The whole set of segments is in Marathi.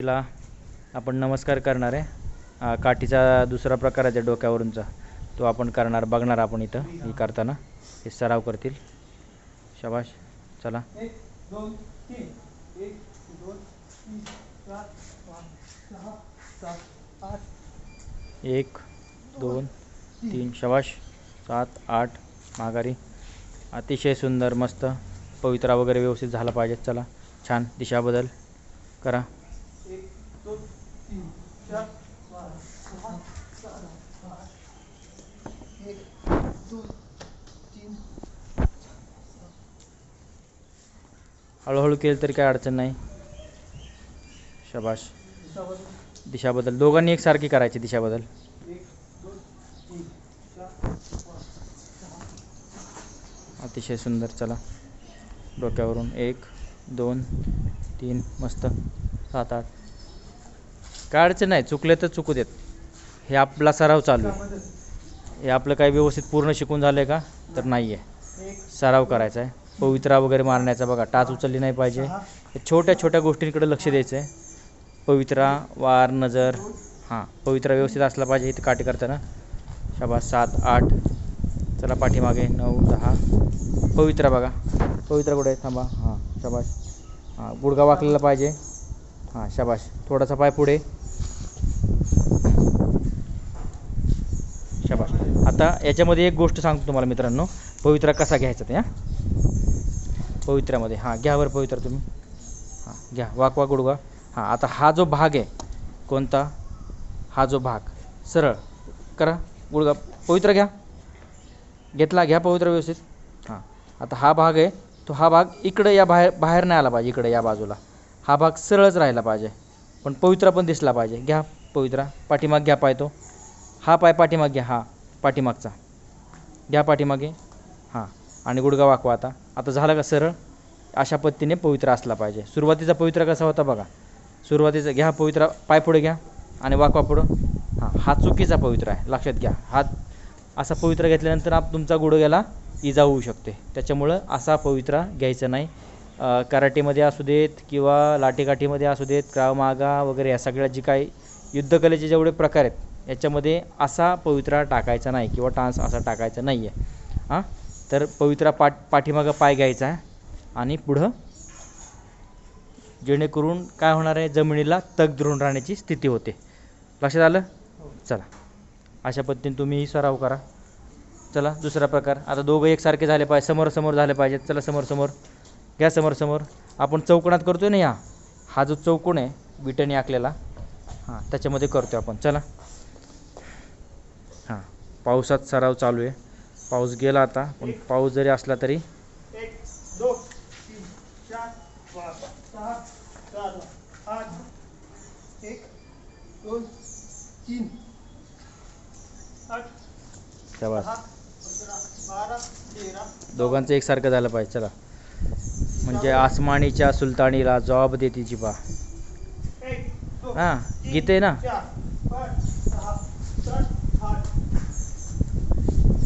तिला आपण नमस्कार करणार आहे. काठीचा दुसरा प्रकार आहे त्या डोक्यावरूनचा. तो आपण करणार बघणार आपण इथं हे करताना. हे सराव करतील. शाबाश चला. एक दोन तीन. एक दोन तीन चार पाच सहा सात आठ. एक दोन तीन सात आठ माघारी. अतिशय सुंदर मस्त पवित्रा वगैरे व्यवस्थित झाला पाहिजे. चला. छान. दिशाबदल करा. दोन तीन चार पाच सहा सात आठ एक दोन तीन हळूहळू केलं तरी काय अडचण नाही. शबाश दिशाबद्दल. दोघांनी एकसारखी करायची दिशाबद्दल. अतिशय सुंदर. चला. डोक्यावरून एक दोन तीन. मस्त. सात आठ. काय अडचण नाही चुकले तर चुकू देत. हे आपला सराव चालू आहे. हे आपलं काही व्यवस्थित पूर्ण शिकून झालं आहे का? तर नाही आहे सराव करायचा आहे पवित्रा वगैरे मारण्याचा बघा टाच उचलली नाही पाहिजे. छोट्या छोट्या गोष्टींकडे लक्ष द्यायचं आहे पवित्रा वार नजर हां पवित्रा व्यवस्थित असला पाहिजे इथं काठी करताना. शाबास सात आठ. चला पाठीमागे नऊ दहा. पवित्रा बघा. पवित्रा कुठे आहे? थांबा. हां शाबाश हां गुडगा वाकलेला पाहिजे. हां शाबाश थोडासा पाय पुढे शाबाश आता याच्यामध्ये एक गोष्ट सांगतो तुम्हाला मित्रांनो. पवित्रा कसा घ्यायचा ते हां? पवित्र्यामध्ये हां घ्या बरं पवित्रा तुम्ही. हां घ्या वाक वाक गुडगा हां आता हा जो भाग आहे कोणता? हा जो भाग. सरळ करा गुडगा पवित्र घ्या. घेतला घ्या पवित्र व्यवस्थित. हां आता हा भाग आहे तो हा भाग इकडे या बाहेर बाहेर नाही आला पाहिजे इकडे या बाजूला. हा भाग सरळच राहिला पाहिजे पण पवित्रा पण दिसला पाहिजे. घ्या पवित्रा. पाठीमाग घ्या पाय तो. हा पाय पाठीमाग घ्या हा. पाठीमागचा. घ्या पाठीमागे. हां. आणि गुडगा वाकवा आता. आता झालं का सरळ? अशा पद्धतीने पवित्रा असला पाहिजे. सुरुवातीचा पवित्रा कसा होता बघा. सुरुवातीचा घ्या पवित्रा पाय पुढे घ्या आणि वाकवा पुढं. हां. हा चुकीचा पवित्रा आहे. लक्षात घ्या. हा असा पवित्रा घेतल्यानंतर आप तुमचा गुडघ्याला इजा होऊ शकते. त्याच्यामुळं असा पवित्रा घ्यायचा नाही. कराटेमध्ये असू देत किंवा लाठीकाठीमध्ये असू देत क्राव मागा वगैरे या सगळ्या जी काही युद्धकलेचे जेवढे प्रकार आहेत याच्यामध्ये असा पवित्रा टाकायचा नाही किंवा टान्स असा टाकायचा नाही आहे हां? तर पवित्रा पाठ पाठीमागं पाय घ्यायचा आहे आणि पुढं जेणेकरून काय होणार आहे? जमिनीला तग धरून राहण्याची स्थिती होते. लक्षात आलं? चला. अशा पद्धतीने तुम्हीही सराव करा. चला दुसरा प्रकार. आता दोघं एकसारखे झाले पाहिजे. समोर समोर झाले पाहिजेत चला समोर समोर घ्या समोरसमोर. आपण चौकोनात करतोय ना या? हा जो चौकोन आहे विटने आखलेला. हां त्याच्यामध्ये करतो आपण. चला. पावसात सराव चालू आहे. पाऊस गेला आता पण पाऊस जरी असला तरी. दोघांचं एकसारखं झालं पाहिजे चला. म्हणजे आसमानीच्या सुलतानीला जॉब देते एक दोन हां गीत ना चार पाच सहा सात आठ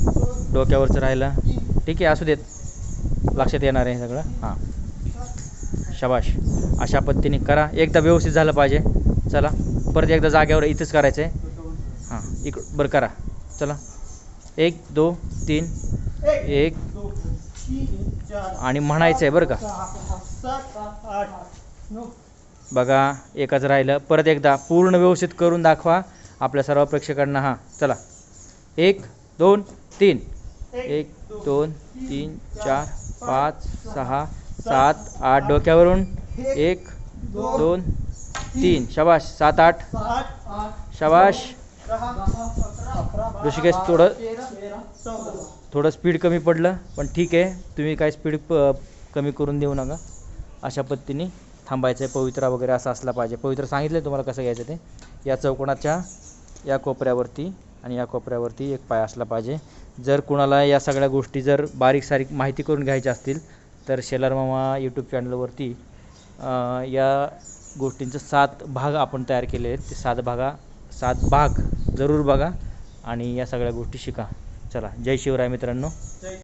दोन डोक्यावरचं राहिलं. ठीक आहे असू देत. लक्षात येणार आहे सगळं. हां. शबाश. अशा पद्धतीने करा. एकदा व्यवस्थित झालं पाहिजे. चला. परत एकदा जाग्यावर इथंच करायचं आहे हां. इक बरं करा. चला. एक दो तीन. एक. आणि म्हणायचं आहे बरं का. बघा एकच राहिलं. परत एकदा पूर्ण व्यवस्थित करून दाखवा. आपल्या सर्व प्रेक्षकांना. हां. चला. एक दोन तीन. एक दोन तीन चार पाच सहा सात आठ. डोक्यावरून एक दोन तीन. शबाश. सात आठ. शबाश. ऋषिकेश थोडं थोडं स्पीड कमी पडलं पण ठीक आहे. तुम्ही काय स्पीड प कमी करून देऊ नका. अशा पद्धतीने थांबायचं आहे पवित्रा वगैरे असं असला पाहिजे. पवित्र सांगितलं आहे तुम्हाला कसं घ्यायचं ते? या चौकोनाच्या या कोपऱ्यावरती आणि या कोपऱ्यावरती एक पाय असला पाहिजे. जर कुणाला या सगळ्या गोष्टी जर बारीक सारीक माहिती करून घ्यायच्या असतील तर शेलार मामा यूट्यूब चॅनलवरती या गोष्टींचं सात भाग आपण तयार केले आहेत. ते सात भागा सात भाग जरूर बघा आणि या सगळ्या गोष्टी शिका. चला जय शिवराय मित्रांनो.